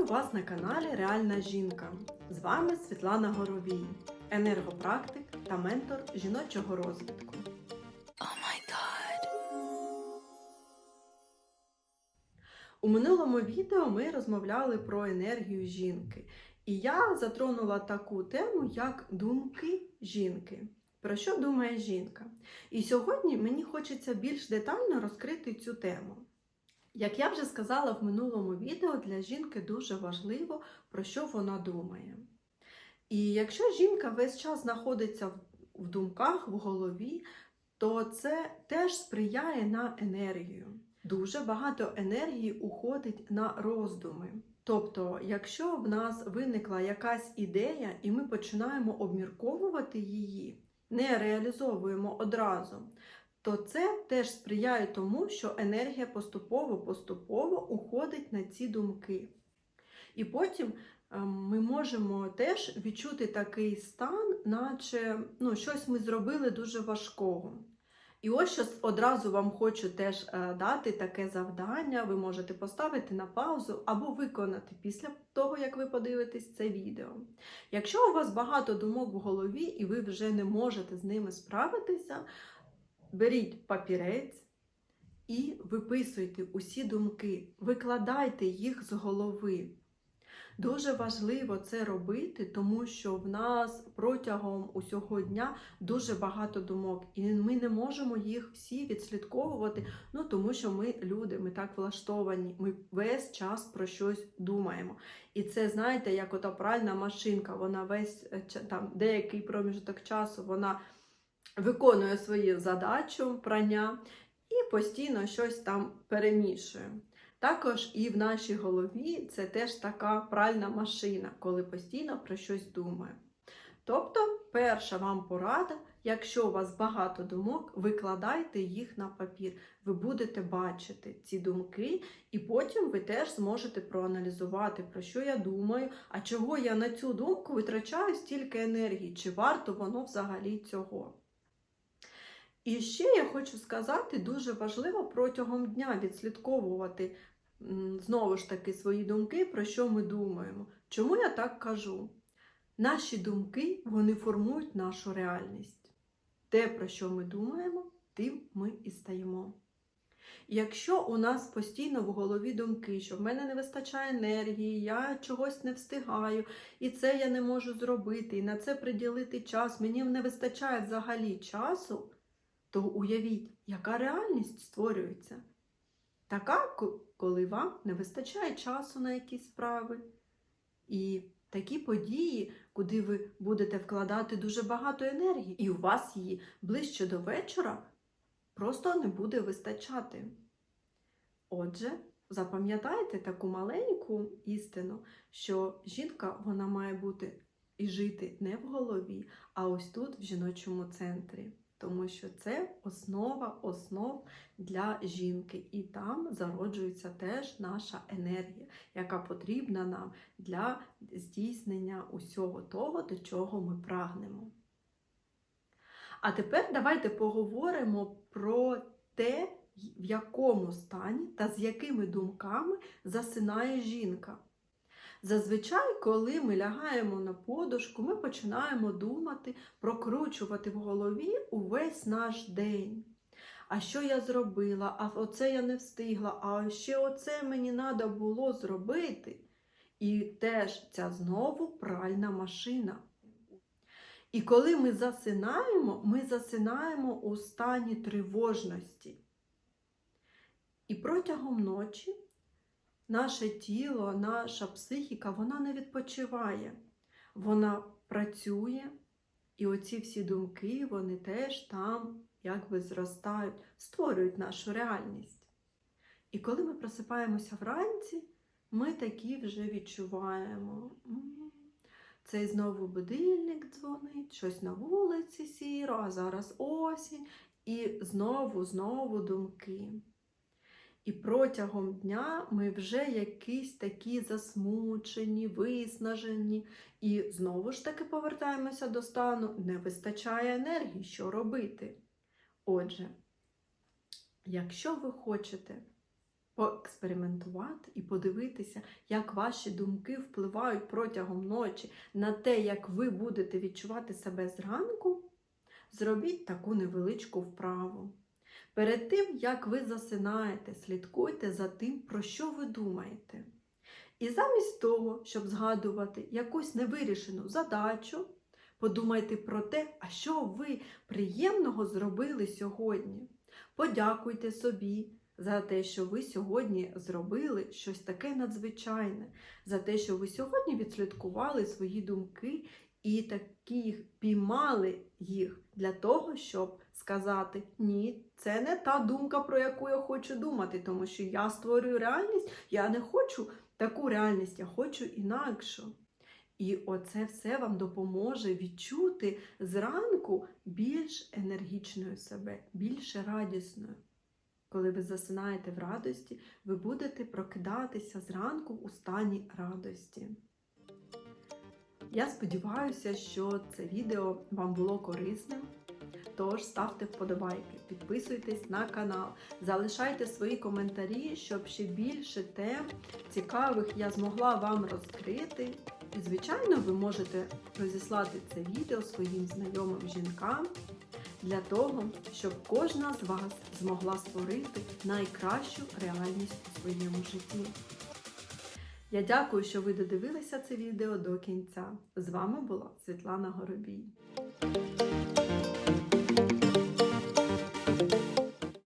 Вітаю вас на каналі Реальна жінка. З вами Світлана Горовій, енергопрактик та ментор жіночого розвитку. У минулому відео ми розмовляли про енергію жінки, і я затронула таку тему, як думки жінки. Про що думає жінка? І сьогодні мені хочеться більш детально розкрити цю тему. Як я вже сказала в минулому відео, для жінки дуже важливо, про що вона думає. І якщо жінка весь час знаходиться в- думках, в голові, то це теж сприяє на енергію. Дуже багато енергії уходить на роздуми. Тобто, якщо в нас виникла якась ідея, і ми починаємо обмірковувати її, не реалізовуємо одразу, то це теж сприяє тому, що енергія поступово-поступово уходить на ці думки. І потім ем, ми можемо теж відчути такий стан, наче ну, щось ми зробили дуже важкого. І ось що одразу вам хочу теж е, дати таке завдання. Ви можете поставити на паузу або виконати після того, як ви подивитесь це відео. Якщо у вас багато думок в голові і ви вже не можете з ними справитися, беріть папірець і виписуйте усі думки, викладайте їх з голови. Дуже важливо це робити, тому що в нас протягом усього дня дуже багато думок, і ми не можемо їх всі відслідковувати, ну тому що ми люди, ми так влаштовані, ми весь час про щось думаємо. І це, знаєте, як ота пральна машинка, вона весь е, там деякий проміжок часу вона виконує свою задачу прання і постійно щось там перемішує. Також і в нашій голові це теж така пральна машина, коли постійно про щось думає. Тобто, перша вам порада, якщо у вас багато думок, викладайте їх на папір. Ви будете бачити ці думки, і потім ви теж зможете проаналізувати, про що я думаю, а чого я на цю думку витрачаю стільки енергії, чи варто воно взагалі цього. І ще я хочу сказати, дуже важливо протягом дня відслідковувати знову ж таки свої думки, про що ми думаємо. Чому я так кажу? Наші думки вони формують нашу реальність. Те, про що ми думаємо, тим ми і стаємо. Якщо у нас постійно в голові думки, що в мене не вистачає енергії, я чогось не встигаю, і це я не можу зробити, і на це приділити час, мені не вистачає взагалі часу, то уявіть, яка реальність створюється. Така, коли вам не вистачає часу на якісь справи. І такі події, куди ви будете вкладати дуже багато енергії, і у вас її ближче до вечора просто не буде вистачати. Отже, запам'ятайте таку маленьку істину, що жінка вона має бути і жити не в голові, а ось тут, в жіночому центрі. Тому що це основа основ для жінки, і там зароджується теж наша енергія, яка потрібна нам для здійснення усього того, до чого ми прагнемо. А тепер давайте поговоримо про те, в якому стані та з якими думками засинає жінка. Зазвичай, коли ми лягаємо на подушку, ми починаємо думати, прокручувати в голові увесь наш день. А що я зробила? А оце я не встигла, а ще оце мені треба було зробити. І теж ця знову пральна машина. І коли ми засинаємо, ми засинаємо у стані тривожності. І протягом ночі наше тіло, наша психіка, вона не відпочиває. Вона працює, і оці всі думки, вони теж там якби зростають, створюють нашу реальність. І коли ми просипаємося вранці, ми такі вже відчуваємо. Цей знову будильник дзвонить, щось на вулиці сіро, а зараз осінь, і знову, знову думки. І протягом дня ми вже якісь такі засмучені, виснажені, і знову ж таки повертаємося до стану, не вистачає енергії, що робити. Отже, якщо ви хочете поекспериментувати і подивитися, як ваші думки впливають протягом ночі на те, як ви будете відчувати себе зранку, зробіть таку невеличку вправу. Перед тим, як ви засинаєте, слідкуйте за тим, про що ви думаєте. І замість того, щоб згадувати якусь невирішену задачу, подумайте про те, а що ви приємного зробили сьогодні. Подякуйте собі за те, що ви сьогодні зробили щось таке надзвичайне, за те, що ви сьогодні відслідкували свої думки і такі піймали їх для того, щоб сказати: ні, це не та думка, про яку я хочу думати, тому що я створюю реальність, я не хочу таку реальність, я хочу інакшу. І оце все вам допоможе відчути зранку більш енергічною себе, більш радісною. Коли ви засинаєте в радості, ви будете прокидатися зранку у стані радості. Я сподіваюся, що це відео вам було корисним. Тож ставте вподобайки, підписуйтесь на канал, залишайте свої коментарі, щоб ще більше тем цікавих я змогла вам розкрити. І, звичайно, ви можете розіслати це відео своїм знайомим жінкам для того, щоб кожна з вас змогла створити найкращу реальність у своєму житті. Я дякую, що ви додивилися це відео до кінця. З вами була Світлана Горобій.